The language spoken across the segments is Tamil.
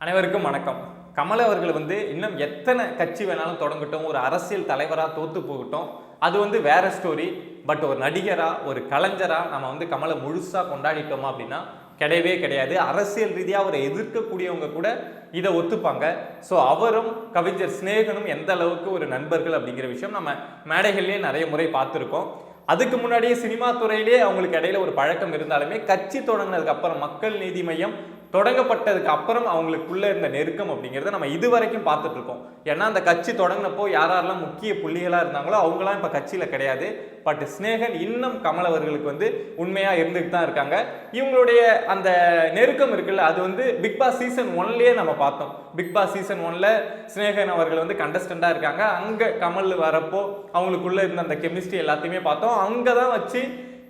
அனைவருக்கும் வணக்கம். கமல் அவர்கள் வந்து இன்னும் எத்தனை கட்சி வேணாலும் தொடங்கட்டும் ஒரு அரசியல் தலைவராக தோற்று போகட்டும் அது வந்து வேற ஸ்டோரி பட் ஒரு நடிகராக ஒரு கலைஞராக நம்ம வந்து கமலை முழுசாக கொண்டாடிட்டோமா அப்படின்னா கிடையவே கிடையாது. அரசியல் ரீதியாக அவரை எதிர்க்கக்கூடியவங்க கூட இதை ஒத்துப்பாங்க. ஸோ அவரும் கவிஞர் சிநேகனும் எந்த அளவுக்கு ஒரு நண்பர்கள் அப்படிங்கிற விஷயம் நம்ம மேடைகள்லேயே நிறைய முறை பார்த்துருக்கோம். அதுக்கு முன்னாடியே சினிமா துறையிலே அவங்களுக்கு இடையில ஒரு பழக்கம் இருந்தாலுமே கட்சி தொடங்கினதுக்கு அப்புறம் மக்கள் நீதி மையம் தொடங்கப்பட்டதுக்கு அப்புறம் அவங்களுக்குள்ளே இருந்த நெருக்கம் அப்படிங்கிறத நம்ம இது வரைக்கும் பார்த்துட்ருக்கோம் ஏன்னா அந்த கட்சி தொடங்கினப்போ யார் யாரெல்லாம் முக்கிய புள்ளிகளாக இருந்தாங்களோ அவங்களாம் இப்போ கட்சியில் கிடையாது. பட் ஸ்னேகன் இன்னும் கமல் அவர்களுக்கு வந்து உண்மையாக இருந்துகிட்டு தான் இருக்காங்க. இவங்களுடைய அந்த நெருக்கம் இருக்குல்ல அது வந்து பிக் பாஸ் சீசன் ஒன்லேயே நம்ம பார்த்தோம். பிக் பாஸ் சீசன் ஒன்ல ஸ்னேகன் அவர்கள் வந்து கண்டஸ்டண்டாக இருக்காங்க. அங்கே கமல் வரப்போ அவங்களுக்குள்ளே இருந்த அந்த கெமிஸ்ட்ரி எல்லாத்தையுமே பார்த்தோம். அங்கே தான் வச்சு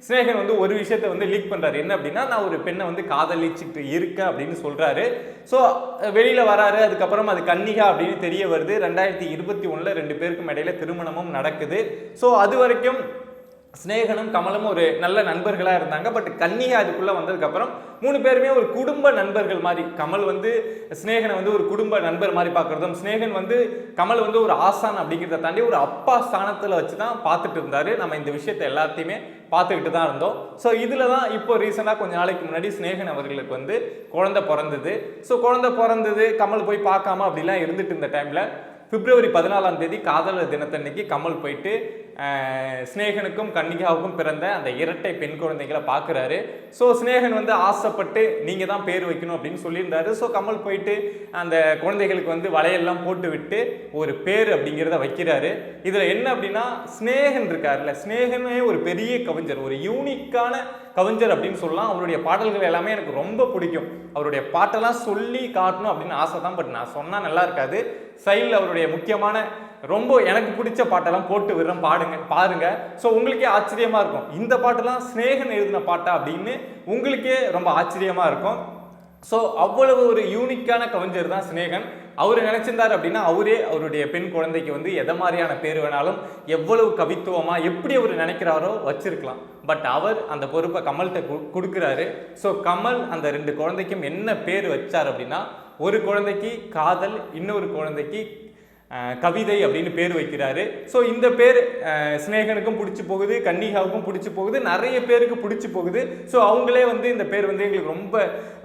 ஸ்னேகன் வந்து ஒரு விஷயத்த வந்து லீக் பண்ணுறாரு என்ன அப்படின்னா நான் ஒரு பெண்ணை வந்து காதலிச்சுட்டு இருக்கேன் அப்படின்னு சொல்கிறாரு ஸோ வெளியில் வராரு. அதுக்கப்புறம் அது கன்னிகா அப்படின்னு தெரிய வருது. ரெண்டாயிரத்தி இருபத்தி ஒன்றில் ரெண்டு பேருக்கும் இடையில திருமணமும் நடக்குது. ஸோ அது வரைக்கும் ஸ்னேகனும் கமலும் ஒரு நல்ல நண்பர்களாக இருந்தாங்க. பட் கன்னிகா அதுக்குள்ளே வந்ததுக்கப்புறம் மூணு பேருமே ஒரு குடும்ப நண்பர்கள் மாதிரி. கமல் வந்து ஸ்னேகனை வந்து ஒரு குடும்ப நண்பர் மாதிரி பார்க்குறதும் ஸ்னேகன் வந்து கமல் வந்து ஒரு ஆசான் அப்படிங்கிறத தாண்டி ஒரு அப்பா ஸ்தானத்தில் வச்சு தான் பார்த்துட்டு இருந்தார். நம்ம இந்த விஷயத்தை எல்லாத்தையுமே பார்த்துக்கிட்டு தான் இருந்தோம். ஸோ இதில் தான் இப்போ ரீசெண்டாக கொஞ்ச நாளைக்கு முன்னாடி ஸ்னேகன் அவர்களுக்கு வந்து குழந்தை பிறந்தது. ஸோ குழந்தை பிறந்தது கமல் போய் பார்க்காம அப்படிலாம் இருந்துட்டு இருந்த டைமில் பிப்ரவரி பதினாலாம் தேதி காதலர் தினத்தன்னைக்கு கமல் போயிட்டு ஸ்னேகனுக்கும் கன்னிகாவுக்கும் பிறந்த அந்த இரட்டை பெண் குழந்தைகளை பார்க்குறாரு. ஸோ ஸ்னேகன் வந்து ஆசைப்பட்டு நீங்கள் தான் பேர் வைக்கணும் அப்படின்னு சொல்லியிருந்தாரு. ஸோ கமல் போயிட்டு அந்த குழந்தைகளுக்கு வந்து வலையெல்லாம் போட்டு விட்டு ஒரு பேர் அப்படிங்கிறத வைக்கிறாரு. இதில் என்ன அப்படின்னா ஸ்னேகன் இருக்கார்ல ஸ்னேகனே ஒரு பெரிய கவிஞர் ஒரு யூனிக்கான கவிஞர் அப்படின்னு சொல்லலாம். அவருடைய பாடல்கள் எல்லாமே எனக்கு ரொம்ப பிடிக்கும். அவருடைய பாட்டெல்லாம் சொல்லி காட்டணும் அப்படின்னு ஆசை தான் பட் நான் சொன்னால் நல்லா இருக்காது. சைடில் அவருடைய முக்கியமான ரொம்ப எனக்கு பிடிச்ச பாட்டெல்லாம் போட்டு விடுறேன் பாடுங்க பாருங்க. ஸோ உங்களுக்கே ஆச்சரியமாக இருக்கும். இந்த பாட்டெல்லாம் ஸ்னேகன் எழுதின பாட்டா அப்படின்னு உங்களுக்கே ரொம்ப ஆச்சரியமாக இருக்கும். ஸோ அவ்வளவு ஒரு யூனிக்கான கவிஞர் தான் ஸ்னேகன் அவர் நினைச்சிருந்தார் அப்படின்னா அவரே அவருடைய பெண் குழந்தைக்கு வந்து எதை மாதிரியான பேர் வேணாலும் எவ்வளவு கவித்துவமா எப்படி அவர் நினைக்கிறாரோ வச்சிருக்கலாம். பட் அவர் அந்த பொறுப்பை கமல்கிட்ட கு- கொடுக்குறாரு. ஸோ கமல் அந்த ரெண்டு குழந்தைக்கும் என்ன பேர் வச்சார் அப்படின்னா ஒரு குழந்தைக்கு காதல் இன்னொரு குழந்தைக்கு கவிதை அப்படின்னு பேர் வைக்கிறாரு. ஸோ இந்த பேர் ஸ்னேகனுக்கும் சிநேகனுக்கும் பிடிச்சி போகுது கன்னிகாவுக்கும் பிடிச்சி போகுது நிறைய பேருக்கு பிடிச்சி போகுது. ஸோ அவங்களே வந்து இந்த பேர் வந்து எங்களுக்கு ரொம்ப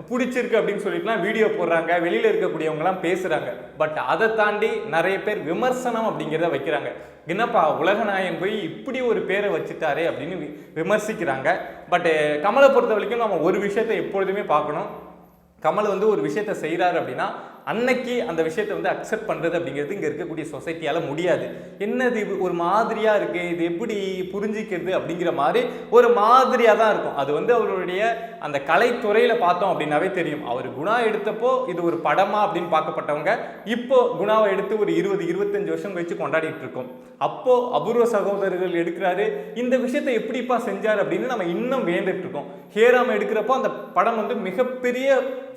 பிடிச்சிருக்கு அப்படின்னு சொல்லிட்டுலாம் வீடியோ போடுறாங்க. வெளியில் இருக்கக்கூடியவங்கலாம் பேசுகிறாங்க பட் அதை தாண்டி நிறைய பேர் விமர்சனம் அப்படிங்கிறத வைக்கிறாங்க. என்னப்பா உலகநாயகன் போய் இப்படி ஒரு பேரை வச்சுட்டாரே அப்படின்னு வி- விமர்சிக்கிறாங்க. பட் கமலை பொறுத்த வரைக்கும் நம்ம ஒரு விஷயத்தை எப்பொழுதுமே பார்க்கணும். கமல் வந்து ஒரு விஷயத்த செய்கிறாரு அப்படின்னா அன்னைக்கு அந்த விஷயத்தை வந்து அக்செப்ட் பண்ணுறது அப்படிங்கிறது இங்கே இருக்கக்கூடிய சொசைட்டியால் முடியாது. என்னது இது ஒரு மாதிரியாக இருக்குது இது எப்படி புரிஞ்சிக்கிறது அப்படிங்கிற மாதிரி ஒரு மாதிரியாக தான் இருக்கும். அது வந்து அவருடைய அந்த கலைத்துறையில் பார்த்தோம் அப்படின்னாவே தெரியும். அவர் குணா எடுத்தப்போ இது ஒரு படமா அப்படின்னு பார்க்கப்பட்டவங்க இப்போ குணாவை எடுத்து ஒரு இருபது இருபத்தஞ்சு வருஷம் கழிச்சு கொண்டாடிட்டு இருக்கோம். அப்போ அபூர்வ சகோதரர்கள் எடுக்கிறாரு இந்த விஷயத்தை எப்படிப்பா செஞ்சார் அப்படின்னு நம்ம இன்னும் வேண்டுட்டு இருக்கோம். ஹேராம் எடுக்கிறப்போ அந்த படம் வந்து மிகப்பெரிய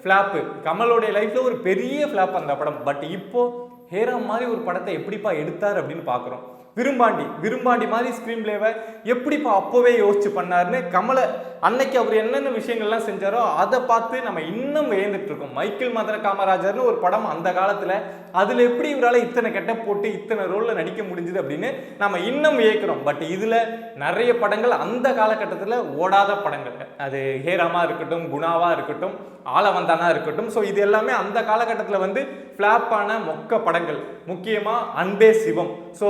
ஃப்ளாப்பு கமலோடைய லைஃப்பில் ஒரு பெரிய ஃப்ளாப் அந்த படம். பட் இப்போது ஹேரா மாதிரி ஒரு படத்தை எப்படிப்பா எடுத்தார் அப்படின்னு பார்க்குறோம் விரும்பாண்டி. விரும்பாண்டி மாதிரி ஸ்க்ரீன் பிளேவை எப்படிப்பா அப்போவே யோசிச்சு பண்ணாருன்னு கமலை அன்னைக்கு அவர் என்னென்ன விஷயங்கள்லாம் செஞ்சாரோ அதை பார்த்து நம்ம இன்னும் வியந்துட்டு இருக்கோம். மைக்கேல் மதுர காமராஜர்னு ஒரு படம் அந்த காலத்தில் அதில் எப்படி இவரால் இத்தனை கெட்ட போட்டு இத்தனை ரோலில் நடிக்க முடிஞ்சுது அப்படின்னு நம்ம இன்னும் ஏற்கிறோம் பட் இதில் நிறைய படங்கள் அந்த காலகட்டத்தில் ஓடாத படங்கள். அது ஹேராமா இருக்கட்டும் குணாவாக இருக்கட்டும் ஆலவந்தானா இருக்கட்டும். ஸோ இது எல்லாமே அந்த காலகட்டத்தில் வந்து ஃப்ளாப்பான மொக்க படங்கள். முக்கியமாக அன்பே சிவம். ஸோ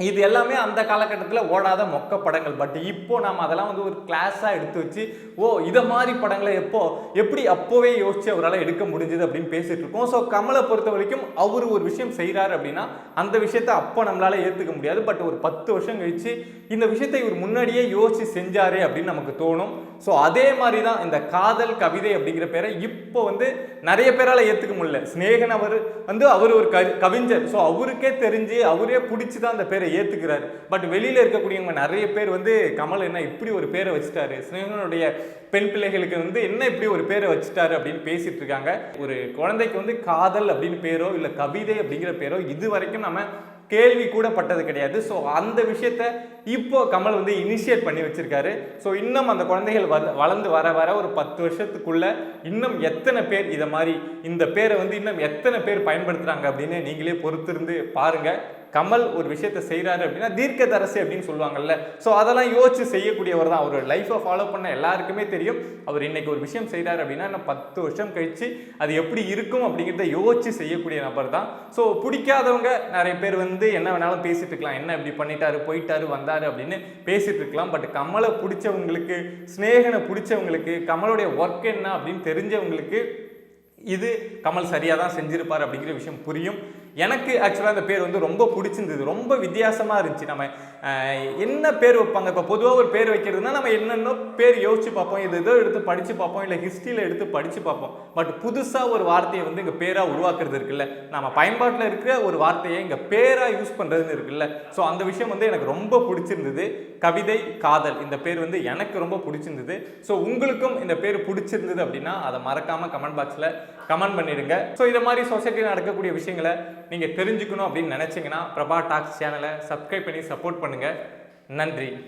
இது எல்லாமே அந்த காலகட்டத்தில் ஓடாத மொக்க படங்கள். பட் இப்போ நாம் அதெல்லாம் வந்து ஒரு கிளாஸாக எடுத்து வச்சு ஓ இதை மாதிரி படங்களை எப்போ எப்படி அப்போவே யோசிச்சு அவரால் எடுக்க முடிஞ்சது அப்படின்னு பேசிட்டு இருக்கோம். ஸோ கமலை பொறுத்த வரைக்கும் அவர் ஒரு விஷயம் செய்கிறாரு அப்படின்னா அந்த விஷயத்தை அப்போ நம்மளால ஏற்றுக்க முடியாது. பட் ஒரு பத்து வருஷம் கழிச்சு இந்த விஷயத்தை இவர் முன்னாடியே யோசிச்சு செஞ்சாரே அப்படின்னு நமக்கு தோணும். ஸோ அதே மாதிரி தான் இந்த காதல் கவிதை அப்படிங்கிற பேரை இப்போ வந்து நிறைய பேரால் ஏற்றுக்க முடியல. ஸ்னேகன் அவர் வந்து அவர் ஒரு கவிஞர். ஸோ அவருக்கே தெரிஞ்சு அவரே பிடிச்சி தான் அந்த பேரை ஏற்றுக்கிறாரு பட் வெளியில் இருக்கக்கூடியவங்க நிறைய பேர் வந்து கமல் என்ன இப்படி ஒரு பேரை வச்சுட்டாரு. ஸ்னேகனுடைய பெண் பிள்ளைகளுக்கு வந்து என்ன இப்படி ஒரு பேரை வச்சுட்டாரு அப்படின்னு பேசிட்டு இருக்காங்க. ஒரு குழந்தைக்கு வந்து காதல் அப்படின்னு பேரோ இல்லை கவிதை அப்படிங்கிற பேரோ இது வரைக்கும் நம்ம கேள்வி கூட பட்டது கிடையாது. ஸோ அந்த விஷயத்த இப்போ கமல் வந்து இனிஷியேட் பண்ணி வச்சுருக்காரு. ஸோ இன்னும் அந்த குழந்தைகள் வ வளர்ந்து வர வர ஒரு பத்து வருஷத்துக்குள்ளே இன்னும் எத்தனை பேர் இதை மாதிரி இந்த பேரை வந்து இன்னும் எத்தனை பேர் பயன்படுத்துகிறாங்க அப்படின்னு நீங்களே பொறுத்திருந்து பாருங்கள் கமல் ஒரு விஷயத்த செய்கிறாரு அப்படின்னா தீர்க்கதரசு அப்படின்னு சொல்லுவாங்கல்ல. ஸோ அதெல்லாம் யோசிச்சு செய்யக்கூடியவர் தான். அவர் லைஃப்பை ஃபாலோ பண்ண எல்லாருக்குமே தெரியும். அவர் இன்னைக்கு ஒரு விஷயம் செய்கிறாரு அப்படின்னா இன்னும் பத்து வருஷம் கழிச்சு அது எப்படி இருக்கும் அப்படிங்கிறத யோசிச்சு செய்யக்கூடிய நபர் தான். ஸோ பிடிக்காதவங்க நிறைய பேர் வந்து என்ன வேணாலும் பேசிட்டு இருக்கலாம். என்ன இப்படி பண்ணிட்டாரு போயிட்டாரு வந்தார் அப்படின்னு பேசிட்டு இருக்கலாம். பட் கமலை பிடிச்சவங்களுக்கு ஸ்னேகனை பிடிச்சவங்களுக்கு கமலுடைய ஒர்க் என்ன அப்படின்னு தெரிஞ்சவங்களுக்கு இது கமல் சரியாக தான் செஞ்சிருப்பார் அப்படிங்கிற விஷயம் புரியும். எனக்கு ஆக்சுவலாக அந்த பேர் வந்து ரொம்ப பிடிச்சிருந்தது. ரொம்ப வித்தியாசமாக இருந்துச்சு. நம்ம என்ன பேர் வைப்பாங்க? இப்போ பொதுவாக ஒரு பேர் வைக்கிறதுனா நம்ம என்னென்ன பேர் யோசிச்சு பார்ப்போம். இது ஏதோ எடுத்து படித்து பார்ப்போம். இல்லை ஹிஸ்ட்ரியில் எடுத்து படித்து பார்ப்போம். பட் புதுசாக ஒரு வார்த்தையை வந்து இங்கே பேராக உருவாக்குறது இருக்குல்ல. நம்ம பயன்பாட்டில் இருக்கிற ஒரு வார்த்தையை இங்கே பேராக யூஸ் பண்ணுறதுன்னு இருக்குல்ல. ஸோ அந்த விஷயம் வந்து எனக்கு ரொம்ப பிடிச்சிருந்தது. கவிதை காதல் இந்த பேர் வந்து எனக்கு ரொம்ப பிடிச்சிருந்தது. ஸோ உங்களுக்கும் இந்த பேர் பிடிச்சிருந்தது அப்படின்னா அதை மறக்காமல் கமெண்ட் பாக்ஸில் கமெண்ட் பண்ணிடுங்க. ஸோ இதை மாதிரி சொசைட்டியில் நடக்கக்கூடிய விஷயங்களை நீங்கள் தெரிஞ்சுக்கணும் அப்படின்னு நினச்சிங்கன்னா பிரபா டாக்ஸ் சேனலை சப்ஸ்கிரைப் பண்ணி சப்போர்ட் பண்ணுங்கள் நன்றி.